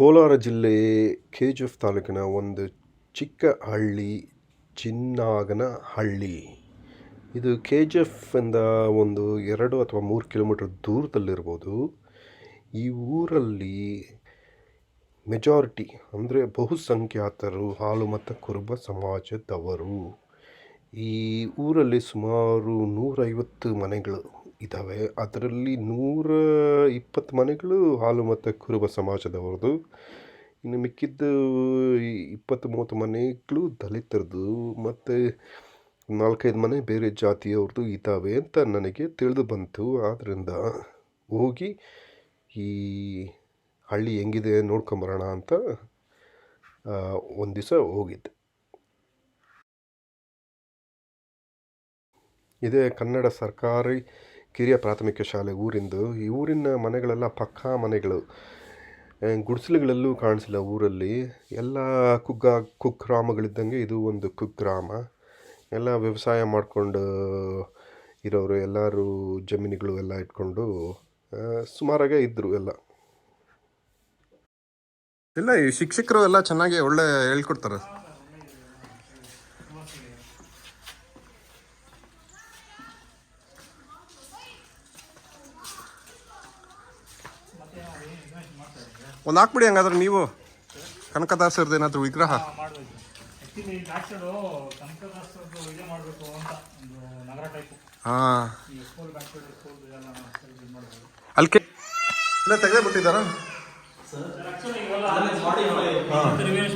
ಕೋಲಾರ ಜಿಲ್ಲೆ K G F ತಾಲೂಕಿನ ಒಂದು ಚಿಕ್ಕ ಹಳ್ಳಿ ಚಿನ್ನಾಗನಹಳ್ಳಿ ಇದು ಕೆ ಜಿ ಎಫ್ ಇಂದ ಒಂದು ಎರಡು ಅಥವಾ ಮೂರು ಕಿಲೋಮೀಟರ್ ದೂರದಲ್ಲಿರ್ಬೋದು. ಈ ಊರಲ್ಲಿ ಮೆಜಾರಿಟಿ ಅಂದರೆ ಬಹುಸಂಖ್ಯಾತರು ಹಾಲು ಮತ್ತು ಕುರುಬ ಸಮಾಜದವರು. ಈ ಊರಲ್ಲಿ ಸುಮಾರು ನೂರೈವತ್ತು ಮನೆಗಳು ಇದ್ದಾವೆ ಅದರಲ್ಲಿ ನೂರ ಇಪ್ಪತ್ತು ಮನೆಗಳು ಹಾಲು ಮತ್ತು ಕುರುಬ ಸಮಾಜದವ್ರದ್ದು. ಇನ್ನು ಮಿಕ್ಕಿದ್ದು ಇಪ್ಪತ್ತು ಮೂವತ್ತು ಮನೆಗಳು ದಲಿತರದ್ದು ಮತ್ತು ನಾಲ್ಕೈದು ಮನೆ ಬೇರೆ ಜಾತಿಯವ್ರದ್ದು ಇದ್ದಾವೆ ಅಂತ ನನಗೆ ತಿಳಿದು ಬಂತು. ಆದ್ದರಿಂದ ಹೋಗಿ ಈ ಹಳ್ಳಿ ಹೆಂಗಿದೆ ನೋಡ್ಕೊಂಬರೋಣ ಅಂತ ಒಂದು ದಿವಸ ಹೋಗಿದ್ದೆ. ಇದೇ ಕನ್ನಡ ಸರ್ಕಾರಿ ಕಿರಿಯ ಪ್ರಾಥಮಿಕ ಶಾಲೆ ಊರಿಂದು, ಈ ಊರಿನ ಮನೆಗಳೆಲ್ಲ ಪಕ್ಕಾ ಮನೆಗಳು. ಗುಡಿಸಲುಗಳಲ್ಲೂ ಕಾಣಿಸಿಲ್ಲ ಊರಲ್ಲಿ. ಎಲ್ಲ ಕುಗ್ಗ ಕುಗ್ರಾಮಗಳಿದ್ದಂಗೆ ಇದು ಒಂದು ಕುಗ್ರಾಮ ಎಲ್ಲ ವ್ಯವಸಾಯ ಮಾಡಿಕೊಂಡು, ಇರೋರು ಎಲ್ಲರೂ ಜಮೀನುಗಳು ಎಲ್ಲ ಇಟ್ಕೊಂಡು ಸುಮಾರಾಗೆ ಸುಮಾರಾಗೇ ಇದ್ದರು ಎಲ್ಲ. ಇಲ್ಲ, ಈ ಶಿಕ್ಷಕರು ಎಲ್ಲ ಚೆನ್ನಾಗಿ ಒಳ್ಳೆ ಹೇಳ್ಕೊಡ್ತಾರೆ. ಒಂದು ಹಾಕ್ಬಿಡಿ ಹಂಗಾದ್ರೆ ನೀವು. ಕನಕದಾಸರದ್ದು ಏನಾದ್ರು ವಿಗ್ರಹ? ಮಾಡಬೇಕು. ಆ್ಯಕ್ಚುಲಿ ಬ್ಯಾಕ್ ಸೈಡು ಕನಕದಾಸರದ್ದು ಇದೇ ಮಾಡಬೇಕು ಅಂತ ಒಂದು ನಗರ ಟೈಪು ಹಾಂ. ಈ ಸ್ಕೂಲ್ ಬ್ಯಾಕ್ ಸೈಡ್ ಸ್ಕೂಲ್ ಇದೆಲ್ಲ ಇದು ಮಾಡಬೇಕು ಅಲ್ಲಿ ಕೆ ಇಲ್ಲ ತೆಗೆದೇ ಬಿಟ್ಟಿದ್ದಾರಾ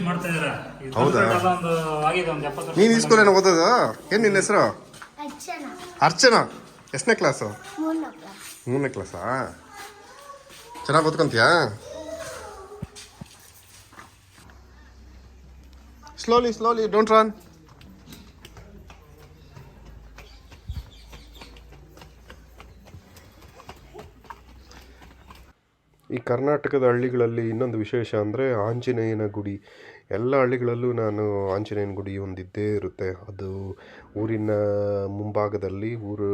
ಮಾಡ್ತಾ ಇದಾರೆ ಹೌದಾ? ನೀನು ಈ ಸ್ಕೂಲೇನ ಓದೋದು? ಏನು ನಿನ್ನ ಹೆಸರು? ಅರ್ಚನಾ. ಅರ್ಚನಾ? ಎಷ್ಟನೇ ಕ್ಲಾಸ್ ಮೂರನೇ ಕ್ಲಾಸಾ ಚೆನ್ನಾಗಿ ಓದ್ಕೊಂತೀಯಾ? Slowly slowly, don't run. ಈ ಕರ್ನಾಟಕದ ಹಳ್ಳಿಗಳಲ್ಲಿ ಇನ್ನೊಂದು ವಿಶೇಷ ಅಂದರೆ ಆಂಜನೇಯನ ಗುಡಿ. ಎಲ್ಲ ಹಳ್ಳಿಗಳಲ್ಲೂ ನಾನು ಆಂಜನೇಯನ ಗುಡಿ ಒಂದಿದ್ದೇ ಇರುತ್ತೆ. ಅದು ಊರಿನ ಮುಂಭಾಗದಲ್ಲಿ ಊರು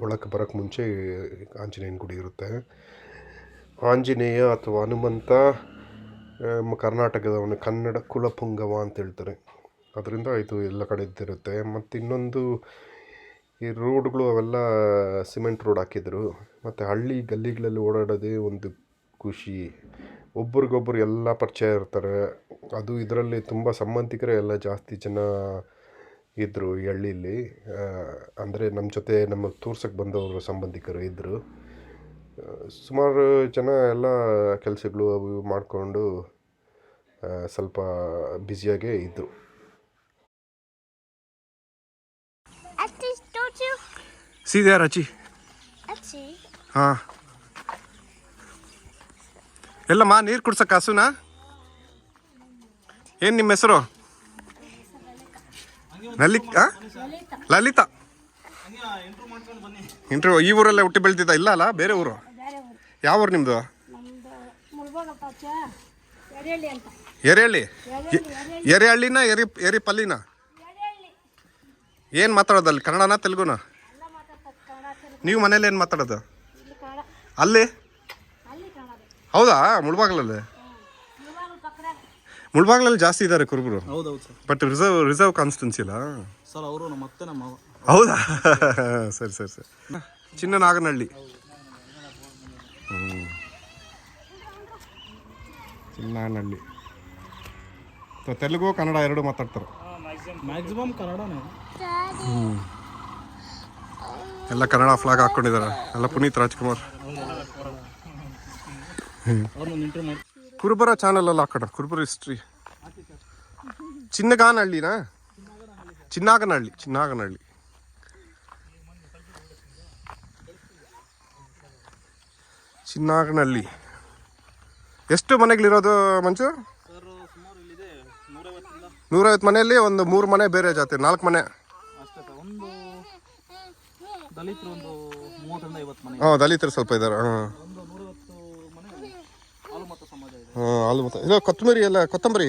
ಒಳಕ್ಕೆ ಬರೋಕ್ಕೆ ಮುಂಚೆ ಆಂಜನೇಯನ ಗುಡಿ ಇರುತ್ತೆ. ಆಂಜನೇಯ ಅಥವಾ ಹನುಮಂತ ಆ, ಕರ್ನಾಟಕದವನು ಕನ್ನಡ ಕುಲಪುಂಗವ ಅಂತ ಹೇಳ್ತಾರೆ. ಅದರಿಂದ ಇದು ಎಲ್ಲ ಕಡೆ ಇದ್ದಿರುತ್ತೆ. ಮತ್ತು ಇನ್ನೊಂದು ಈ ರೋಡ್ಗಳು ಅವೆಲ್ಲ ಸಿಮೆಂಟ್ ರೋಡ್ ಹಾಕಿದ್ರು. ಮತ್ತು ಹಳ್ಳಿ ಗಲ್ಲಿಗಳಲ್ಲಿ ಓಡಾಡೋದೇ ಒಂದು ಖುಷಿ. ಒಬ್ರಿಗೊಬ್ರು ಎಲ್ಲ ಪರಿಚಯ ಇರ್ತಾರೆ. ಅದು ಇದರಲ್ಲಿ ತುಂಬ ಸಂಬಂಧಿಕರೇ ಎಲ್ಲ ಜಾಸ್ತಿ ಜನ ಇದ್ದರು ಈ ಹಳ್ಳಿಯಲ್ಲಿ ಅಂದರೆ ನಮ್ಮ ಜೊತೆ ನಮಗೆ ತೋರ್ಸಕ್ಕೆ ಬಂದವರು ಸಂಬಂಧಿಕರು ಇದ್ದರು ಸುಮಾರು ಜನ ಎಲ್ಲ ಕೆಲಸಗಳು ಅವು ಇವು ಮಾಡಿಕೊಂಡು ಸ್ವಲ್ಪ ಬ್ಯುಸಿಯಾಗೇ ಇದ್ದರು ಸೀದಾ ರಚಿ ಅಚ್ಚಿ? ಹಾಂ. ಎಲ್ಲಮ್ಮ ನೀರು ಕುಡ್ಸಕ್ಕೆ ಹಸುನಾ ಏನು ನಿಮ್ಮ ಹೆಸರು? ಲಲಿತಾ? ಲಲಿತಾ. ಇಂಟ್ರ್ಯೂ ಈ ಊರಲ್ಲೇ ಹುಟ್ಟಿ ಬೆಳ್ದಿದ್ದ? ಇಲ್ಲ ಅಲ್ಲ? ಬೇರೆ ಊರು? ಬೇರೆ ಊರು. ಯಾವ ಊರು ನಿಮ್ಮದು ಎರೆಹಳ್ಳಿ ಎರೆಹಳ್ಳಿನ ಎರಿ ಎರಿ ಪಲ್ಲಿನ ಏನು ಮಾತಾಡೋದು ಅಲ್ಲಿ? ಕನ್ನಡನ ತೆಲುಗುನ? ನೀವು ಮನೇಲಿ ಏನು ಮಾತಾಡೋದು? ಇಲ್ಲಿ ಕನ್ನಡ. ಅಲ್ಲಿ? ಅಲ್ಲಿ ಕನ್ನಡ. ಹೌದಾ? ಮುಳ್ಬಾಗ್ಲಲ್ಲಿ? ಮುಳ್ಬಾಗಿಲು ಮುಳ್ಬಾಗ್ಲಲ್ಲಿ ಜಾಸ್ತಿ ಇದ್ದಾರೆ ಕುರುಬರು. ಬಟ್ ರಿಸರ್ವ್ ರಿಸರ್ವ್ ಕಾನ್ಸ್ಟೆನ್ಸಿ ಅಲ್ಲ? ಸರ್ ಅವರು ನಮ್ಮ ಅತ್ತೆ ನಮ್ಮ ಹೌದಾ ಸರಿ ಸರಿ ಸರಿ ಚಿನ್ನನಾಗನಹಳ್ಳಿ ಹ್ಞೂ ಚಿನ್ನನಹಳ್ಳಿ ಸೊ ತೆಲುಗು ಕನ್ನಡ ಎರಡು ಮಾತಾಡ್ತಾರೆ ಮ್ಯಾಕ್ಸಿಮಮ್ ಕನ್ನಡನೇ ಎಲ್ಲ ಕನ್ನಡ ಫ್ಲಾಗ್ ಹಾಕ್ಕೊಂಡಿದ್ದಾರೆ ಎಲ್ಲ ಪುನೀತ್ ರಾಜ್ಕುಮಾರ್ ಅವ್ರನ್ನ ಇಂಟರ್ವ್ಯೂ ಮಾಡಿ ಕುರುಬರ ಚಾನಲ್ ಎಲ್ಲ ಹಾಕೋಣ ಕುರುಬರ ಹಿಸ್ಟ್ರಿ ಚಿನ್ನಗಾನಹಳ್ಳಿನಾ ಚಿನ್ನಾಗನಹಳ್ಳಿ ಚಿನ್ನಾಗನಹಳ್ಳಿ ಚಿನ್ನಾಗನಹಳ್ಳಿ ಎಷ್ಟು ಮನೆಗಳಿರೋದು ಮಂಜು? ನೂರೈವತ್ತು ಮನೆಯಲ್ಲಿ ಒಂದು ಮೂರು ಮನೆ ಬೇರೆ ಜಾತಿ ನಾಲ್ಕು ಮನೆ. ಹಾಂ ದಲಿತರು ಸ್ವಲ್ಪ ಇದ್ದಾರೆ ಹಾಂ. ಇದೆ. ಹಾಂ ಕೊತ್ತಂಬರಿ ಎಲ್ಲ ಕೊತ್ತಂಬರಿ?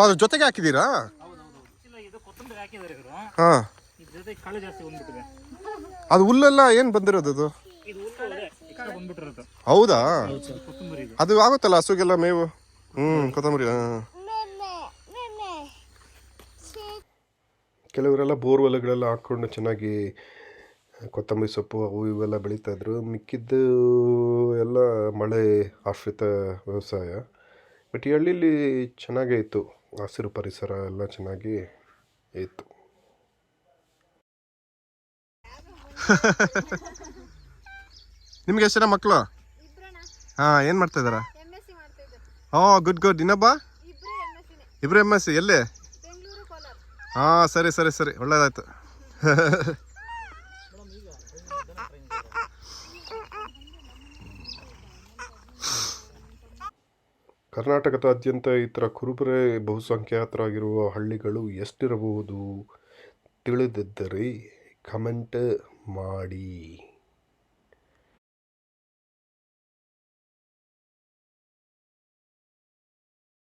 ಅದ್ರ ಜೊತೆಗೆ ಹಾಕಿದ್ದೀರಾ? ಹಾಂ. ಅದು ಹುಲ್ಲೆಲ್ಲ ಏನು ಬಂದಿರೋದು ಅದು? ಬಂದ್ಬಿಟ್ಟಿರುತ್ತೆ. ಹೌದಾ? ಕೊತ್ತಂಬರಿ ಇದು. ಅದು ಆಗುತ್ತಲ್ಲ ಹಸುಗೆಲ್ಲ ಮೇವು? ಹ್ಮ್ ಕೊತ್ತಂಬರಿ ಹಾಂ. ಕೆಲವರೆಲ್ಲ ಬೋರ್ವೆಲ್ಗಳೆಲ್ಲ ಹಾಕ್ಕೊಂಡು ಚೆನ್ನಾಗಿ ಕೊತ್ತಂಬರಿ ಸೊಪ್ಪು ಅವು ಇವೆಲ್ಲ ಬೆಳೀತಾಯಿದ್ರು ಮಿಕ್ಕಿದ್ದು ಎಲ್ಲ ಮಳೆ ಆಶ್ರಿತ ವ್ಯವಸಾಯ. ಬಟ್ ಈ ಹಳ್ಳೀಲಿ ಚೆನ್ನಾಗೇ ಇತ್ತು. ಹಸಿರು ಪರಿಸರ ಎಲ್ಲ ಚೆನ್ನಾಗಿ ಇತ್ತು. ನಿಮ್ಗೆ ಎಷ್ಟು ಜನ ಮಕ್ಕಳು ಹಾಂ ಏನು ಮಾಡ್ತಾ ಇದ್ದಾರಾ. ಹಾ ಗುಡ್ ಗುಡ್ ಇನ್ನೊಬ್ಬ? ಇಬ್ರು ಎಂ ಎಸ್ ಸಿ ಎಲ್ಲಿ? ಹಾಂ ಸರಿ ಸರಿ ಸರಿ. ಒಳ್ಳೇದಾಯ್ತು. ಕರ್ನಾಟಕದಾದ್ಯಂತ ಈ ಥರ ಕುರುಬರೆ ಬಹುಸಂಖ್ಯಾತರಾಗಿರುವ ಹಳ್ಳಿಗಳು ಎಷ್ಟಿರಬಹುದು ತಿಳಿದಿದ್ದರೆ ಕಮೆಂಟ್ ಮಾಡಿ.